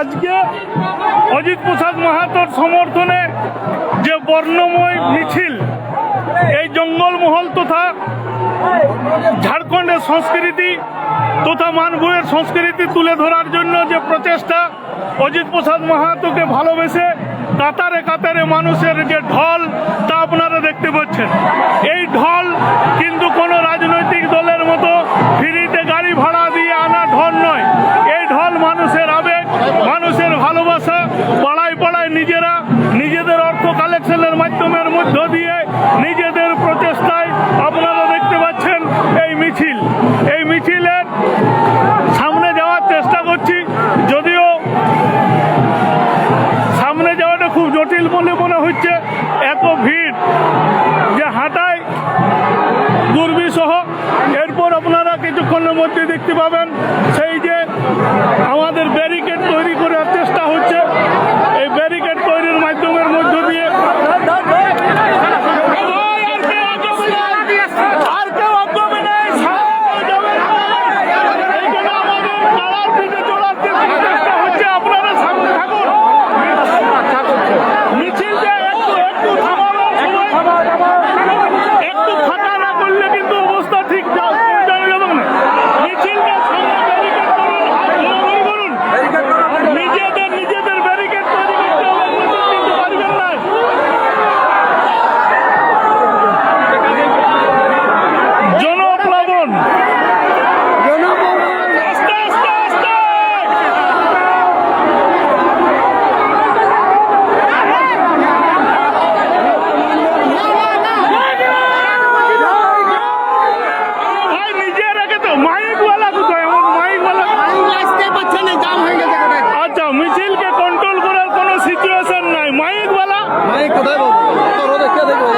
আজকে অজিত প্রসাদ মাহাতোর সমর্থনে যে বর্ণময় মিছিল, এই জঙ্গলমহল তথা ঝাড়খণ্ডের সংস্কৃতি তথা মানভূয়ের সংস্কৃতি তুলে ধরার জন্য যে প্রচেষ্টা অজিত প্রসাদ মাহাতোকে ভালোবেসে কাতারে কাতারে মানুষের যে ঢল, তা আপনারা দেখতে পাচ্ছেন। এই ঢল মানুষের ভালোবাসা পাড়ায় পাড়ায় নিজেরা নিজেদের অর্থ কালেকশনের মাধ্যমের মধ্য দিয়ে নিজেদের প্রচেষ্টায় আপনারা দেখতে পাচ্ছেন এই মিছিল। এই মিছিলের সামনে যাওয়ার চেষ্টা করছি, যদিও সামনে যাওয়াটা খুব জটিল বলে মনে হচ্ছে, এত ভিড়। যে হাঁটায় দুর্বিসহ এরপর আপনারা কিছুক্ষণের মধ্যে দেখতে পাবেন, সেই যে আমাদের ব্যারিকেড 我得跟那个